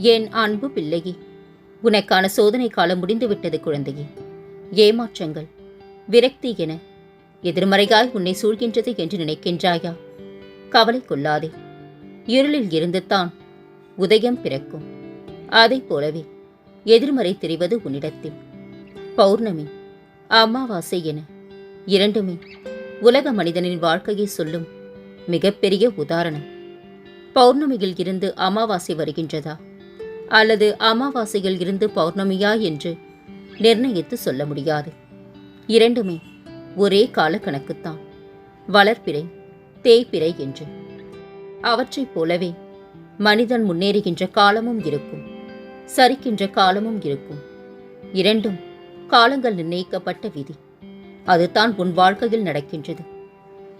என் அன்பு பிள்ளையே? உனக்கான சோதனை காலம் முடிந்துவிட்டது குழந்தையே. ஏமாற்றங்கள் விரக்தி என எதிர்மறையாய் உன்னை சூழ்கின்றது என்று நினைக்கின்றாயா? கவலை கொள்ளாதே. இருளில் இருந்து தான் உதயம் பிறக்கும். அதை போலவே எதிர்மறை தெரிவது உன்னிடத்தில். பௌர்ணமி அமாவாசை என இரண்டுமே உலக மனிதனின் வாழ்க்கையை சொல்லும் மிகப்பெரிய உதாரணம். பௌர்ணமியில் இருந்து அமாவாசை வருகின்றதா? அல்லது அமாவாசையில் இருந்து பௌர்ணமியா என்று நிர்ணயித்து சொல்ல முடியாது. இரண்டுமே ஒரே காலக்கணக்குத்தான். வளர்ப்பிறை தேய்பிறை என்று. அவற்றைப் போலவே மனிதன் முன்னேறுகின்ற காலமும் இருக்கும் சரிக்கின்ற காலமும் இருக்கும். இரண்டும் காலங்கள் நிர்ணயிக்கப்பட்ட விதி. அதுதான் உன் வாழ்க்கையில் நடக்கின்றது.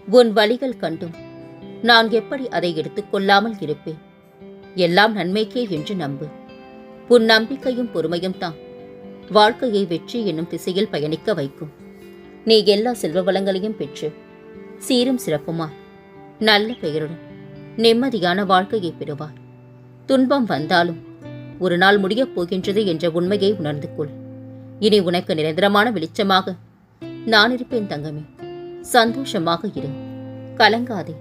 உன் வழிகள் கண்டும் நான் எப்படி அதை எடுத்துக்கொள்ளாமல் இருப்பேன்? எல்லாம் நன்மைக்கே என்று நம்பு. உன் நம்பிக்கையும் பொறுமையும் தான். வாழ்க்கையை வெற்றி என்னும் திசையில் பயணிக்க வைக்கும். நீ எல்லா செல்வ வளங்களையும் பெற்று சீரும் சிறப்புமா நல்ல பெயருடன் நிம்மதியான வாழ்க்கையை பெறுவார் துன்பம் வந்தாலும் ஒரு நாள் முடியப் போகின்றது என்ற உண்மையை உணர்ந்து கொள். இனி உனக்கு நிரந்தரமான வெளிச்சமாக நான் இருப்பேன் தங்கமே. சந்தோஷமாக இரு. கலங்காதே.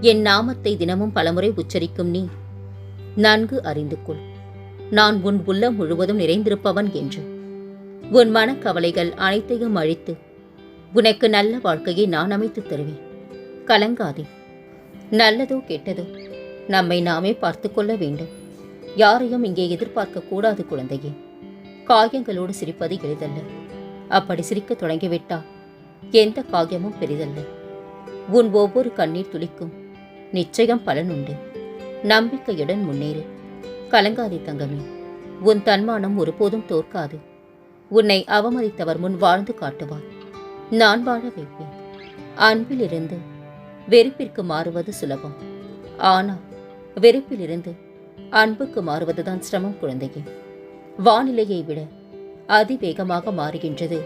என் நாமத்தை தினமும் பலமுறை உச்சரிக்கும் நீ நன்கு அறிந்து கொள். நான் உன் உள்ளம் முழுவதும் நிறைந்திருப்பவன் என்று. உன் மனக்கவலைகள் அனைத்தையும் அழித்து உனக்கு நல்ல வாழ்க்கையை நான் அமைத்துத் தருவேன். கலங்காதே. நல்லதோ கெட்டதோ நம்மை நாமே பார்த்து கொள்ள வேண்டும். யாரையும் இங்கே எதிர்பார்க்க கூடாது குழந்தையே. காயங்களோடு சிரிப்பது எளிதல்ல. அப்படி சிரிக்கத் தொடங்கிவிட்டால் எந்த காயமும் பெரிதல்ல. உன் ஒவ்வொரு கண்ணீர் துளிக்கும் நிச்சயம் பலன் உண்டு. நம்பிக்கையுடன் முன்னேறு. கலங்காதே தங்கமே. உன் தன்மானம் ஒருபோதும் தோற்காது. உன்னை அவமதித்தவர் முன் வாழ்ந்து காட்டுவார். நான் வாழ வைப்பேன். அன்பிலிருந்து வெறுப்பிற்கு மாறுவது சுலபம். ஆனால் வெறுப்பிலிருந்து அன்புக்கு மாறுவதுதான் சிரமம் குழந்தையே. வானிலையை விட அதிவேகமாக மாறுகின்றது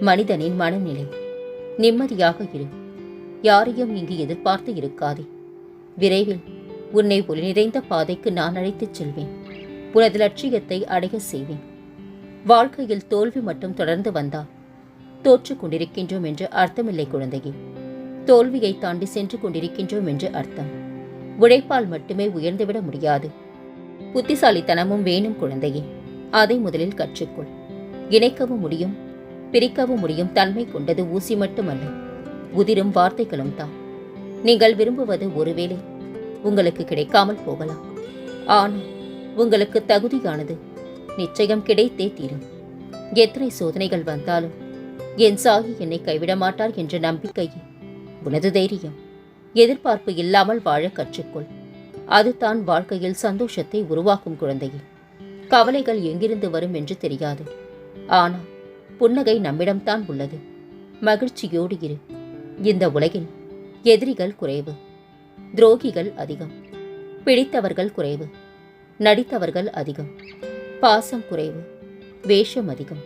மனிதனின் மனநிலை. நிம்மதியாக இரு. யாரையும் இங்கு எதிர்பார்த்து இருக்காதே. விரைவில் உன்னை ஒளி நிறைந்த பாதைக்கு நான் அழைத்துச் செல்வேன். உனது லட்சியத்தை அடைய செய்வேன். வாழ்க்கையில் தோல்வி மட்டும் தொடர்ந்து வந்தால் தோற்று கொண்டிருக்கின்றோம் என்று அர்த்தமில்லை குழந்தையே. தோல்வியை தாண்டி சென்று கொண்டிருக்கின்றோம் என்று அர்த்தம். உழைப்பால் மட்டுமே உயர்ந்துவிட முடியாது. புத்திசாலித்தனமும் வேணும் குழந்தையே. அதை முதலில் கற்றுக்கொள். இணைக்கவும் முடியும் பிரிக்கவும் முடியும் தன்மை கொண்டது ஊசி மட்டுமல்ல. உதிரும் வார்த்தைகளும் தான். நீங்கள் விரும்புவது ஒருவேளை உங்களுக்கு கிடைக்காமல் போகலாம். ஆனால் உங்களுக்கு தகுதியானது நிச்சயம் கிடைத்தே தீரும். எத்தனை சோதனைகள் வந்தாலும் என் சாகி என்னை கைவிட மாட்டார் என்ற நம்பிக்கையே. உனது தைரியம் எதிர்பார்ப்பு இல்லாமல் வாழ கற்றுக்கொள். அதுதான் வாழ்க்கையில் சந்தோஷத்தை உருவாக்கும் குழந்தையே. கவலைகள் எங்கிருந்து வரும் என்று தெரியாது. ஆனால் புன்னகை நம்மிடம்தான் உள்ளது. மகிழ்ச்சியோடு இரு. இந்த உலகில் எதிரிகள் குறைவு. துரோகிகள் அதிகம். பிடித்தவர்கள் குறைவு. நடித்தவர்கள் அதிகம். பாசம் குறைவு. வேஷம் அதிகம்.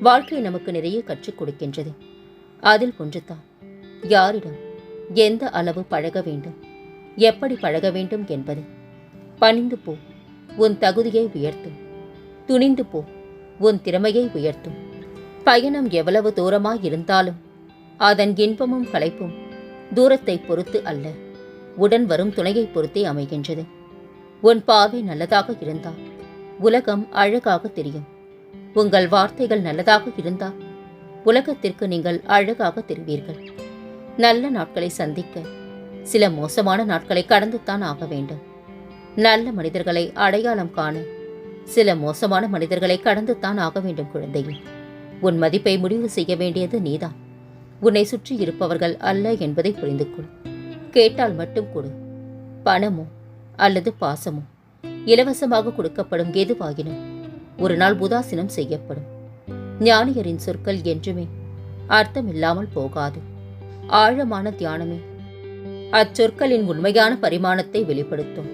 வாழ்க்கை நமக்கு நிறைய கற்றுக் கொடுக்கின்றது. அதில் ஒன்றுதான். யாரிடம் எந்த அளவு பழக வேண்டும்? எப்படி பழக வேண்டும் என்பது. பணிந்து போ. உன் தகுதியை உயர்த்தும். துணிந்து போ. உன் திறமையை உயர்த்தும். பயணம் எவ்வளவு தூரமாய் இருந்தாலும் அதன் இன்பமும் களைப்பும் தூரத்தை பொறுத்து அல்ல. உடன் வரும் துணையை பொறுத்தே அமைகின்றது. உன் பாவை நல்லதாக இருந்தால் உலகம் அழகாக தெரியும். உங்கள் வார்த்தைகள் நல்லதாக இருந்தால் உலகத்திற்கு நீங்கள் அழகாக தெரிவீர்கள். நல்ல நாட்களை சந்திக்க சில மோசமான நாட்களை கடந்துத்தான் ஆக வேண்டும். நல்ல மனிதர்களை அடையாளம் காண சில மோசமான மனிதர்களை கடந்துத்தான் ஆக வேண்டும் குழந்தையே. உன் மதிப்பை முடிவு செய்ய வேண்டியது நீதான். உன்னை சுற்றி இருப்பவர்கள் அல்ல என்பதை புரிந்து கொள் கேட்டால் மட்டும் கொடு. பணமோ அல்லது பாசமோ இலவசமாக கொடுக்கப்படும் எதுவாகினும் ஒரு நாள் உதாசீனம் செய்யப்படும். ஞானியரின் சொற்கள் என்றுமே அர்த்தமில்லாமல் போகாது. ஆழமான தியானமே அச்சொற்களின் உண்மையான பரிமாணத்தை வெளிப்படுத்தும்.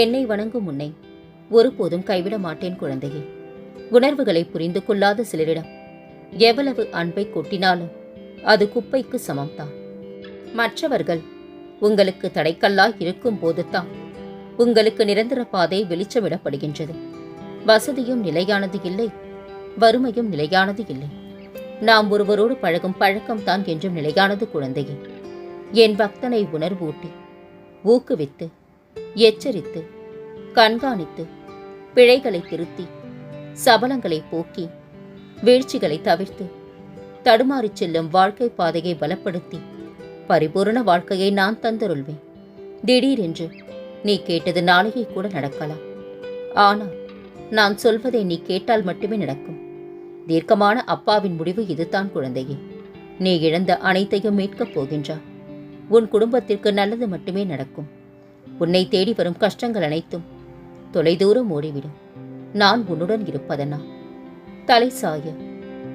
என்னை வணங்கும் உன்னை ஒருபோதும் கைவிட மாட்டேன் குழந்தையே. உணர்வுகளை புரிந்து கொள்ளாத சிலரிடம் எவ்வளவு அன்பை கொட்டினாலும் அது குப்பைக்கு சமம்தான். மற்றவர்கள் உங்களுக்கு தடைக்கல்லாய் இருக்கும் போதுதான் உங்களுக்கு நிரந்தர பாதை வெளிச்சமிடப்படுகின்றது. வசதியும் நிலையானது இல்லை. வறுமையும் நிலையானது இல்லை. நாம் ஒருவரோடு பழகும் பழக்கம்தான் என்றும் நிலையானது குழந்தையே. என் பக்தனை உணர்வூட்டி ஊக்குவித்து எச்சரித்து கண்காணித்து பிழைகளை திருத்தி சபலங்களை போக்கி வீழ்ச்சிகளை தவிர்த்து தடுமாறிச் செல்லும் வாழ்க்கை பாதையை பலப்படுத்தி பரிபூரண வாழ்க்கையை நான் தந்தருள்வேன். திடீரென்று நீ கேட்டது நாளையே கூட நடக்கலாம். ஆனால் நான் சொல்வதை நீ கேட்டால் மட்டுமே நடக்கும். தீர்க்கமான அப்பாவின் முடிவு இதுதான் குழந்தையே. நீ இழந்த அனைத்தையும் மீட்கப் போகின்றாய் உன் குடும்பத்திற்கு நல்லது மட்டுமே நடக்கும். உன்னை தேடி வரும் கஷ்டங்கள் அனைத்தும் தொலைதூரம் ஓடிவிடும். நான் உன்னுடன் இருப்பதனா? தலை சாய.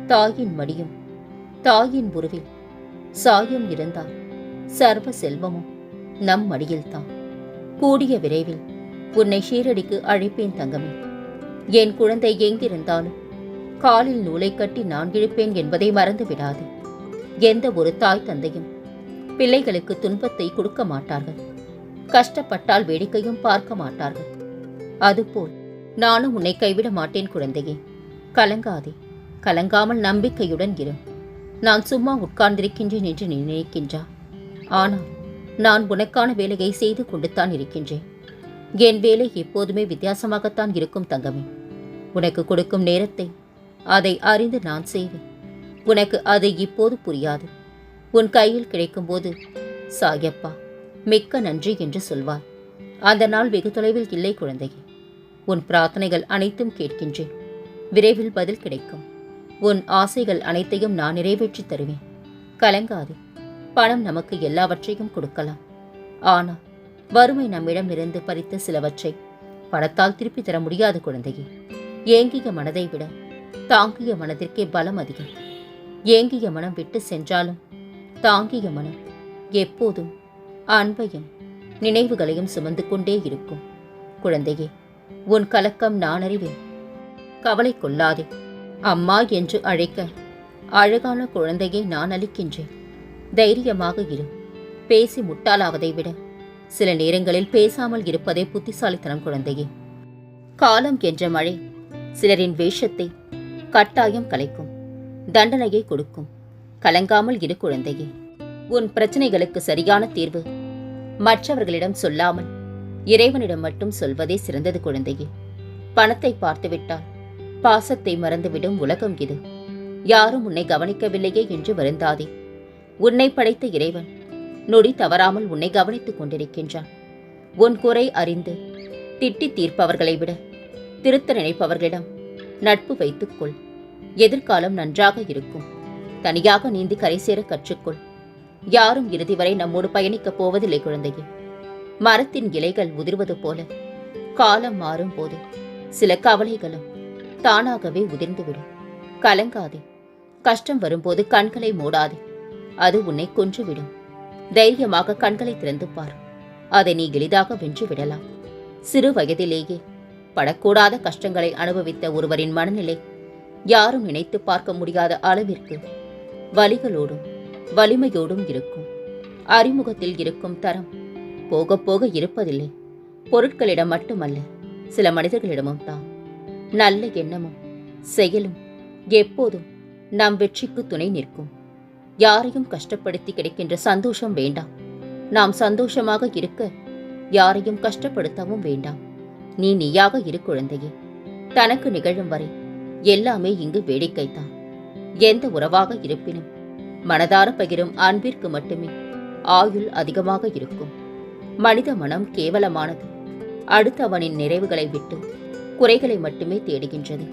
தாயின் மடியும் தாயின் உருவில் சாயம் இருந்தால் சர்வ செல்வமும் நம் மடியில்தான். கூடிய விரைவில் உன்னை ஷீரடிக்கு அழைப்பேன் தங்கமே. என் குழந்தை எங்கிருந்தாலும் காலில் நூலை கட்டி நான் இழுப்பேன் என்பதை மறந்து விடாதே. எந்த ஒரு தாய் தந்தையும் பிள்ளைகளுக்கு துன்பத்தை கொடுக்க மாட்டார்கள். கஷ்டப்பட்டால் வேடிக்கையும் பார்க்க மாட்டார்கள். அதுபோல் நானும் உன்னை கைவிட மாட்டேன் குழந்தையே. கலங்காதே. கலங்காமல் நம்பிக்கையுடன் இரு. நான் சும்மா உட்கார்ந்திருக்கின்றேன் என்று நினைக்கின்றா? ஆனால் நான் உனக்கான வேலையை செய்து கொண்டுத்தான் இருக்கின்றேன். என் வேலை எப்போதுமே வித்தியாசமாகத்தான் இருக்கும் தங்கமே. உனக்கு கொடுக்கும் நேரத்தை அதை அறிந்து நான் செய்வேன். உனக்கு அது இப்போது புரியாது. உன் கையில் கிடைக்கும்போது சாயப்பா மிக்க நன்றி என்று சொல்வார் அந்த நாள் வெகு தொலைவில் இல்லை குழந்தையே. உன் பிரார்த்தனைகள் அனைத்தும் கேட்கின்றேன். விரைவில் பதில் கிடைக்கும். உன் ஆசைகள் அனைத்தையும் நான் நிறைவேற்றித் தருவேன். கலங்காதே. பணம் நமக்கு எல்லாவற்றையும் கொடுக்கலாம். ஆனால் வறுமை நம்மிடம் இருந்து பறித்த சிலவற்றை பணத்தால் திருப்பி தர முடியாத குழந்தையே. ஏங்கிய மனதை விட தாங்கிய மனதிற்கே பலம் அதிகம். ஏங்கிய மனம் விட்டு சென்றாலும் தாங்கிய மனம் எப்போதும் அன்பையும் நினைவுகளையும் சுமந்து கொண்டே இருக்கும். குழந்தையே உன் கலக்கம் நான் அறிவேன். கவலை கொள்ளாதே. அம்மா என்று அழைக்க அழகான குழந்தையை நான் அளிக்கின்றேன். தைரியமாக இரு. பேசி முட்டாளாவதை விட. சில நேரங்களில் பேசாமல் இருப்பதே புத்திசாலித்தனம் குழந்தையே. காலம் என்ற மழை சிலரின் வேஷத்தை கட்டாயம் கலைக்கும். தண்டனையை கொடுக்கும். கலங்காமல் இரு குழந்தையே. உன் பிரச்சனைகளுக்கு சரியான தீர்வு மற்றவர்களிடம் சொல்லாமல் இறைவனிடம் மட்டும் சொல்வதே சிறந்தது குழந்தையே. பணத்தை பார்த்துவிட்டால் பாசத்தை மறந்துவிடும் உலகம் இது. யாரும் உன்னை கவனிக்கவில்லையே என்று வருந்தாதே. உன்னை படைத்த இறைவன். நொடி தவறாமல் உன்னை கவனித்துக் கொண்டிருக்கின்றான். உன் குறை அறிந்து திட்டி தீர்ப்பவர்களை விட திருத்த நினைப்பவர்களிடம் நட்பு வைத்துக்கொள் எதிர்காலம் நன்றாக இருக்கும். தனியாக நீந்தி கரை சேர கற்றுக்கொள். யாரும் இறுதி வரை நம்மோடு பயணிக்கப் போவதில்லை குழந்தையே. மரத்தின் இலைகள் உதிர்வது போல காலம் மாறும் போது சில கவலைகளும் தானாகவே உதிர்ந்துவிடும். கலங்காதே. கஷ்டம் வரும்போது கண்களை மூடாதே. அது உன்னை கொன்றுவிடும். தைரியமாக கண்களை திறந்து பார். அதை நீ எளிதாக வென்று விடலாம் சிறு வயதிலேயே படக்கூடாத கஷ்டங்களை அனுபவித்த ஒருவரின் மனநிலை யாரும் நினைத்து பார்க்க முடியாத அளவிற்கு வலிகளோடும் வலிமையோடும் இருக்கும். அறிமுகத்தில் இருக்கும் தரம் போக போக இருப்பதில்லை. பொருட்களிடம் மட்டுமல்ல சில மனிதர்களிடமும் தான். நல்ல எண்ணமும் செயலும் எப்போதும் நம் வெற்றிக்கு துணை நிற்கும். யாரையும் கஷ்டப்படுத்தி கிடைக்கின்ற சந்தோஷம் வேண்டாம். நாம் சந்தோஷமாக இருக்க யாரையும் கஷ்டப்படுத்தவும் வேண்டாம். நீ நீயாக இரு குழந்தையே. தனக்கு நிகழும் வரை எல்லாமே இங்கு வேடிக்கைதான். எந்த உறவாக இருப்பினும் மனதார பகிரும் அன்பிற்கு மட்டுமே ஆயுள் அதிகமாக இருக்கும். மனித மனம் கேவலமானது. அடுத்தவனின் நிறைவுகளை விட்டு குறைகளை மட்டுமே தேடுகின்றது.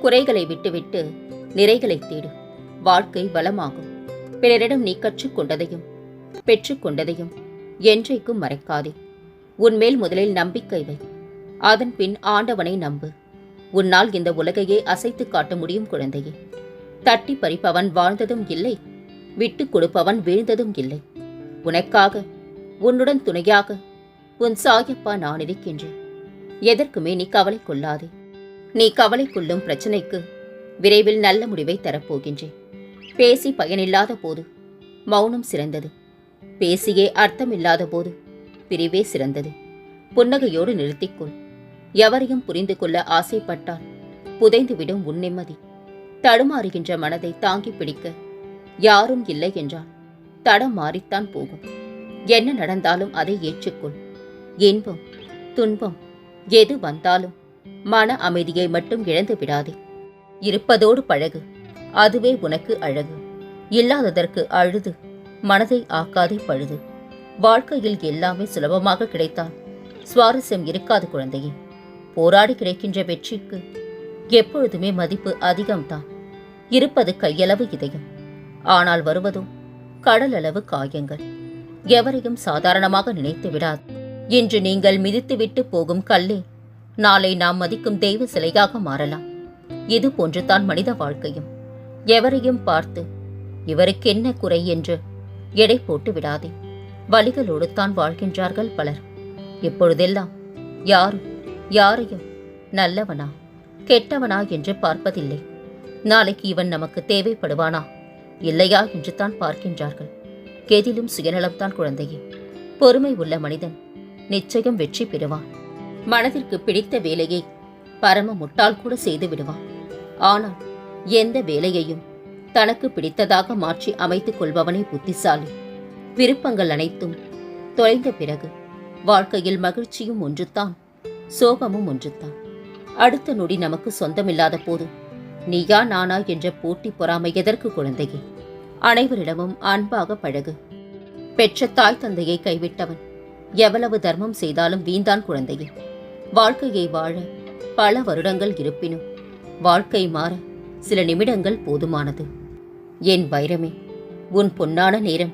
குறைகளை விட்டுவிட்டு நிறைகளை தேடு. வாழ்க்கை வளமாகும். பிறரிடம் நீ கற்றுக்கொண்டதையும் பெற்றுக்கொண்டதையும் என்றைக்கும் மறைக்காதே. உன்மேல் முதலில் நம்பிக்கை வை. அதன் பின் ஆண்டவனை நம்பு. உன்னால் இந்த உலகையே அசைத்து காட்ட முடியும் குழந்தையே. தட்டி பறிப்பவன் வாழ்ந்ததும் இல்லை விட்டு கொடுப்பவன் வீழ்ந்ததும் இல்லை. உனக்காக உன்னுடன் துணையாக உன் சாயப்பா நான் இருக்கின்றேன். எதற்குமே நீ கவலை கொள்ளாதே. நீ கவலை கொள்ளும் பிரச்சனைக்கு விரைவில் நல்ல முடிவை தரப்போகின்றேன். பேசி பயனில்லாத போது. மௌனம் சிறந்தது. பேசியே அர்த்தமில்லாத போது. பிரிவே சிறந்தது. புன்னகையோடு நிறுத்திக்கொள். எவரையும் புரிந்து கொள்ள ஆசைப்பட்டால் புதைந்துவிடும் உன் நிம்மதி. தடுமாறுகின்ற மனதை தாங்கி பிடிக்க யாரும் இல்லை என்றால் தடம் மாறித்தான் போகும். என்ன நடந்தாலும் அதை ஏற்றுக்கொள். இன்பம் துன்பம் எது வந்தாலும் மன அமைதியை மட்டும் இழந்து விடாதே இருப்பதோடு பழகு. அதுவே உனக்கு அழகு. இல்லாததற்கு அழுது மனதை ஆக்காதே பழுது. வாழ்க்கையில் எல்லாமே சுலபமாக கிடைத்தால் சுவாரஸ்யம் இருக்காது குழந்தையே. போராடி கிடைக்கின்ற வெற்றிக்கு எப்பொழுதுமே மதிப்பு அதிகம்தான். இருப்பது கையளவு இதயம். ஆனால் வருவதோ கடலளவு காயங்கள். எவரையும் சாதாரணமாக நினைத்து விடாது. இன்று நீங்கள் மிதித்துவிட்டு போகும் கல்லே நாளை நாம் மதிக்கும் தெய்வ சிலையாக மாறலாம். இது போன்றுதான் மனித வாழ்க்கையும். எவரையும் பார்த்து இவருக்கென்ன குறை என்று எடை போட்டு விடாதே. வலிகளோடு தான் வாழ்கின்றார்கள் பலர். இப்பொழுதெல்லாம் யாரும் யாரையும் நல்லவனா கெட்டவனா என்று பார்ப்பதில்லை. நாளைக்கு இவன் நமக்கு தேவைப்படுவானா? இல்லையா என்று தான் பார்க்கின்றார்கள். எதிலும் சுயநலம்தான் குழந்தையே. பொறுமை உள்ள மனிதன் நிச்சயம் வெற்றி பெறுவான். மனதிற்கு பிடித்த வேலையை பரம முட்டால் கூட செய்து விடுவான். ஆனால் எந்த வேலையையும் தனக்கு பிடித்ததாக மாற்றி அமைத்துக் கொள்பவனே புத்திசாலி. விருப்பங்கள் அனைத்தும் தொலைந்த பிறகு வாழ்க்கையில் மகிழ்ச்சியும் ஒன்றுதான் சோகமும் ஒன்றுதான். அடுத்த நொடி நமக்கு சொந்தமில்லாத போது நீயா நானா என்ற போட்டி பொறாமை எதற்கு குழந்தையே? அனைவரிடமும் அன்பாக பழகு. பெற்ற தாய் தந்தையை கைவிட்டவன் எவ்வளவு தர்மம் செய்தாலும் வீந்தான் குழந்தையே. வாழ்க்கையை வாழ பல வருடங்கள் இருப்பினும் வாழ்க்கை மாற சில நிமிடங்கள் போதுமானது. என் வைரமே உன் பொன்னான நேரம்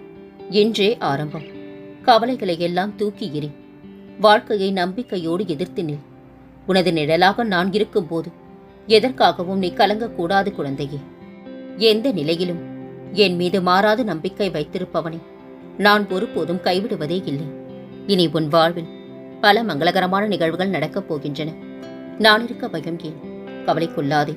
என்றே ஆரம்பம். கவலைகளை எல்லாம் தூக்கி எறி வாழ்க்கையை நம்பிக்கையோடு எதிர்த்து நில். உனது நிழலாக நான் இருக்கும்போது எதற்காகவும் நீ கலங்கக்கூடாது குழந்தையே. எந்த நிலையிலும் என் மீது மாறாத நம்பிக்கை வைத்திருப்பவனை நான் ஒருபோதும் கைவிடுவதே இல்லை. இனி உன் வாழ்வில் பல மங்களகரமான நிகழ்வுகள் நடக்கப் போகின்றன. நான் இருக்க பயம் ஏன்? கவலைக்குள்ளாதே